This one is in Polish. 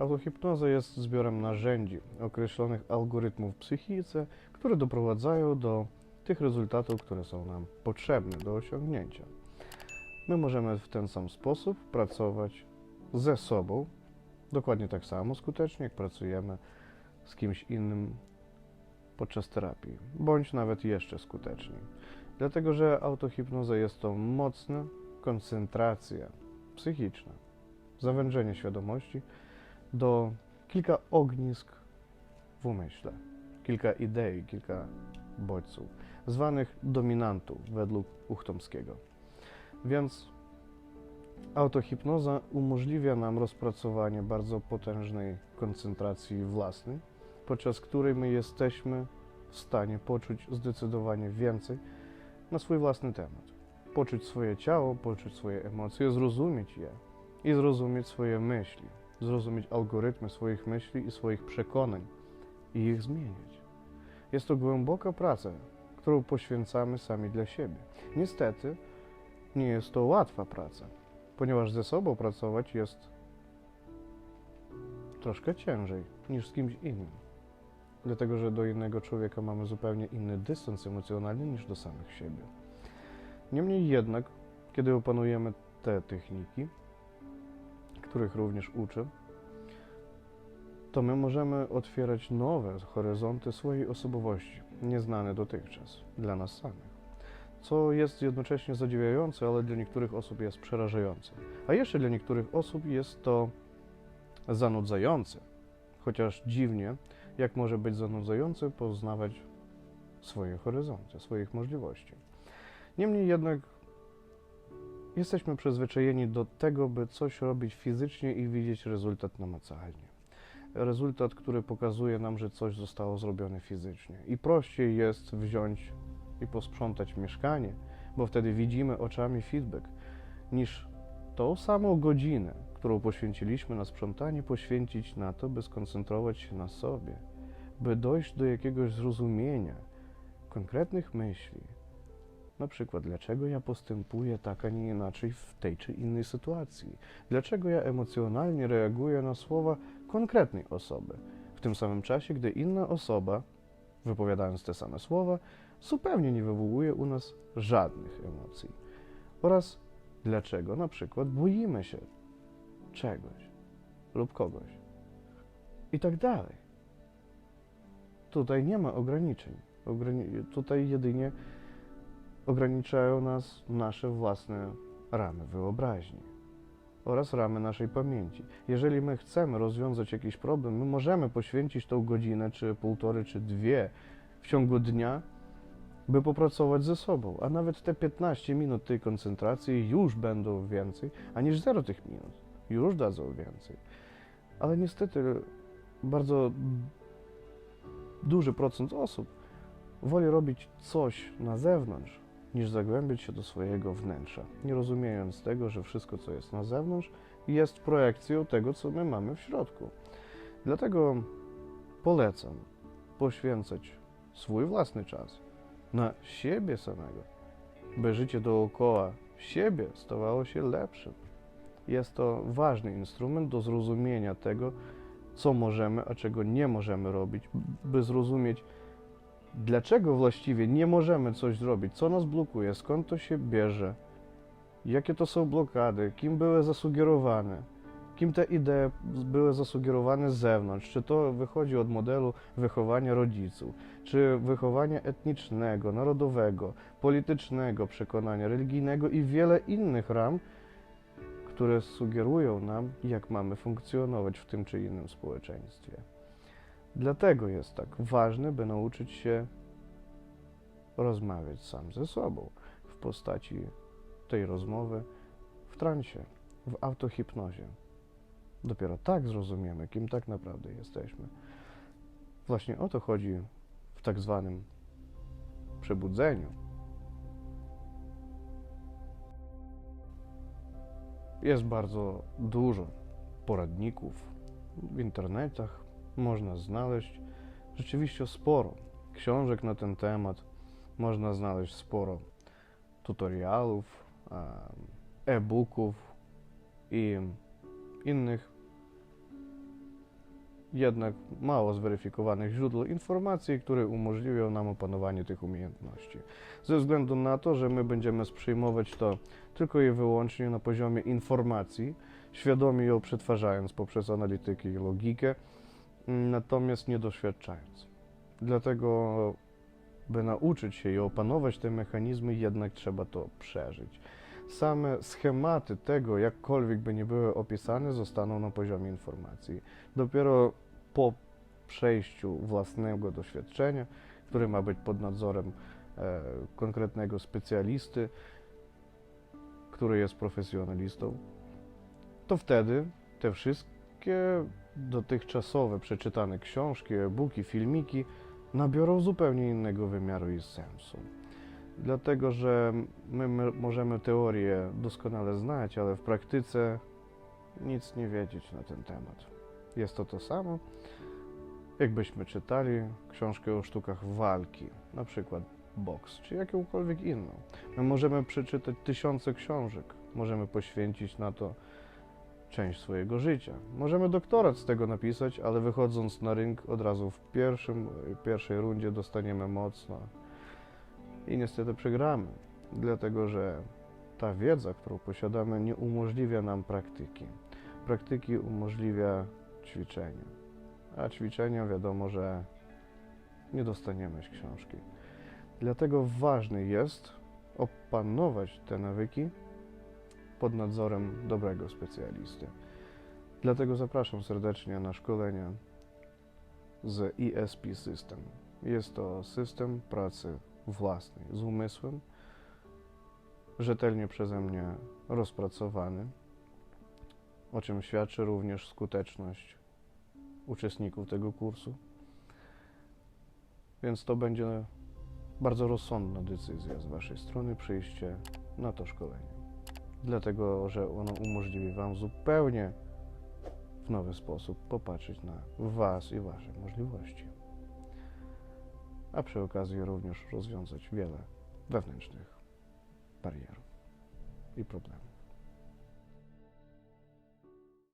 Autohipnoza jest zbiorem narzędzi, określonych algorytmów psychice, które doprowadzają do tych rezultatów, które są nam potrzebne do osiągnięcia. My możemy w ten sam sposób pracować ze sobą, dokładnie tak samo skutecznie, jak pracujemy z kimś innym podczas terapii, bądź nawet jeszcze skuteczniej. Dlatego, że autohipnoza jest to mocna koncentracja psychiczna, zawężenie świadomości do kilka ognisk w umyśle, kilka idei, kilka bodźców, zwanych dominantów według Uchtomskiego. Więc autohipnoza umożliwia nam rozpracowanie bardzo potężnej koncentracji własnej, podczas której my jesteśmy w stanie poczuć zdecydowanie więcej na swój własny temat. Poczuć swoje ciało, poczuć swoje emocje, zrozumieć je i zrozumieć swoje myśli, zrozumieć algorytmy swoich myśli i swoich przekonań i ich zmieniać. Jest to głęboka praca, którą poświęcamy sami dla siebie. Niestety, nie jest to łatwa praca, ponieważ ze sobą pracować jest troszkę ciężej niż z kimś innym. Dlatego, że do innego człowieka mamy zupełnie inny dystans emocjonalny niż do samych siebie. Niemniej jednak, kiedy opanujemy te techniki, których również uczę, to my możemy otwierać nowe horyzonty swojej osobowości, nieznane dotychczas dla nas samych. Co jest jednocześnie zadziwiające, ale dla niektórych osób jest przerażające. A jeszcze dla niektórych osób jest to zanudzające. Chociaż dziwnie, jak może być zanudzające poznawać swoje horyzonty, swoich możliwości. Niemniej jednak jesteśmy przyzwyczajeni do tego, by coś robić fizycznie i widzieć rezultat namacalnie. Rezultat, który pokazuje nam, że coś zostało zrobione fizycznie. I prościej jest wziąć i posprzątać mieszkanie, bo wtedy widzimy oczami feedback, niż tą samą godzinę, którą poświęciliśmy na sprzątanie, poświęcić na to, by skoncentrować się na sobie, by dojść do jakiegoś zrozumienia konkretnych myśli. Na przykład, dlaczego ja postępuję tak, a nie inaczej w tej czy innej sytuacji? Dlaczego ja emocjonalnie reaguję na słowa konkretnej osoby, w tym samym czasie, gdy inna osoba, wypowiadając te same słowa, zupełnie nie wywołuje u nas żadnych emocji. Oraz dlaczego na przykład boimy się czegoś lub kogoś. I tak dalej. Tutaj nie ma ograniczeń. Ograni- tutaj jedynie ograniczają nas nasze własne ramy wyobraźni oraz ramy naszej pamięci. Jeżeli my chcemy rozwiązać jakiś problem, my możemy poświęcić tą godzinę, czy półtorej, czy dwie w ciągu dnia, by popracować ze sobą. A nawet te 15 minut tej koncentracji już będą więcej, aniż zero tych minut. Już dadzą więcej. Ale niestety bardzo duży procent osób woli robić coś na zewnątrz, niż zagłębić się do swojego wnętrza, nie rozumiejąc tego, że wszystko, co jest na zewnątrz, jest projekcją tego, co my mamy w środku. Dlatego polecam poświęcać swój własny czas na siebie samego, by życie dookoła siebie stawało się lepszym. Jest to ważny instrument do zrozumienia tego, co możemy, a czego nie możemy robić, by zrozumieć, dlaczego właściwie nie możemy coś zrobić, co nas blokuje, skąd to się bierze, jakie to są blokady, kim były zasugerowane, kim te idee były zasugerowane z zewnątrz, czy to wychodzi od modelu wychowania rodziców, czy wychowania etnicznego, narodowego, politycznego przekonania, religijnego i wiele innych ram, które sugerują nam, jak mamy funkcjonować w tym czy innym społeczeństwie. Dlatego jest tak ważne, by nauczyć się rozmawiać sam ze sobą w postaci tej rozmowy w transie, w autohipnozie. Dopiero tak zrozumiemy, kim tak naprawdę jesteśmy. Właśnie o to chodzi w tak zwanym przebudzeniu. Jest bardzo dużo poradników w internetach, można znaleźć rzeczywiście sporo książek na ten temat, można znaleźć sporo tutorialów, e-booków i innych jednak mało zweryfikowanych źródeł informacji, które umożliwią nam opanowanie tych umiejętności. Ze względu na to, że my będziemy przyjmować to tylko i wyłącznie na poziomie informacji, świadomie ją przetwarzając poprzez analitykę i logikę, natomiast nie doświadczając. Dlatego, by nauczyć się i opanować te mechanizmy, jednak trzeba to przeżyć. Same schematy tego, jakkolwiek by nie były opisane, zostaną na poziomie informacji. Dopiero po przejściu własnego doświadczenia, które ma być pod nadzorem e, konkretnego specjalisty, który jest profesjonalistą, to wtedy te wszystkie dotychczasowe przeczytane książki, e-booki, filmiki nabiorą zupełnie innego wymiaru i sensu. Dlatego, że my, my możemy teorię doskonale znać, ale w praktyce nic nie wiedzieć na ten temat. Jest to to samo, jakbyśmy czytali książkę o sztukach walki, na przykład boks, czy jakąkolwiek inną. My możemy przeczytać tysiące książek, możemy poświęcić na to część swojego życia. Możemy doktorat z tego napisać, ale wychodząc na rynek od razu w pierwszym, pierwszej rundzie dostaniemy mocno i niestety przegramy, dlatego że ta wiedza, którą posiadamy, nie umożliwia nam praktyki. Praktyki umożliwia ćwiczenie, a ćwiczenia wiadomo, że nie dostaniemy z książki. Dlatego ważne jest opanować te nawyki pod nadzorem dobrego specjalisty. Dlatego zapraszam serdecznie na szkolenia z ESP System. Jest to system pracy własnej, z umysłem, rzetelnie przeze mnie rozpracowany, o czym świadczy również skuteczność uczestników tego kursu. Więc to będzie bardzo rozsądna decyzja z Waszej strony przyjście na to szkolenie. Dlatego, że ono umożliwi Wam zupełnie w nowy sposób popatrzeć na Was i Wasze możliwości a przy okazji również rozwiązać wiele wewnętrznych barierów i problemów.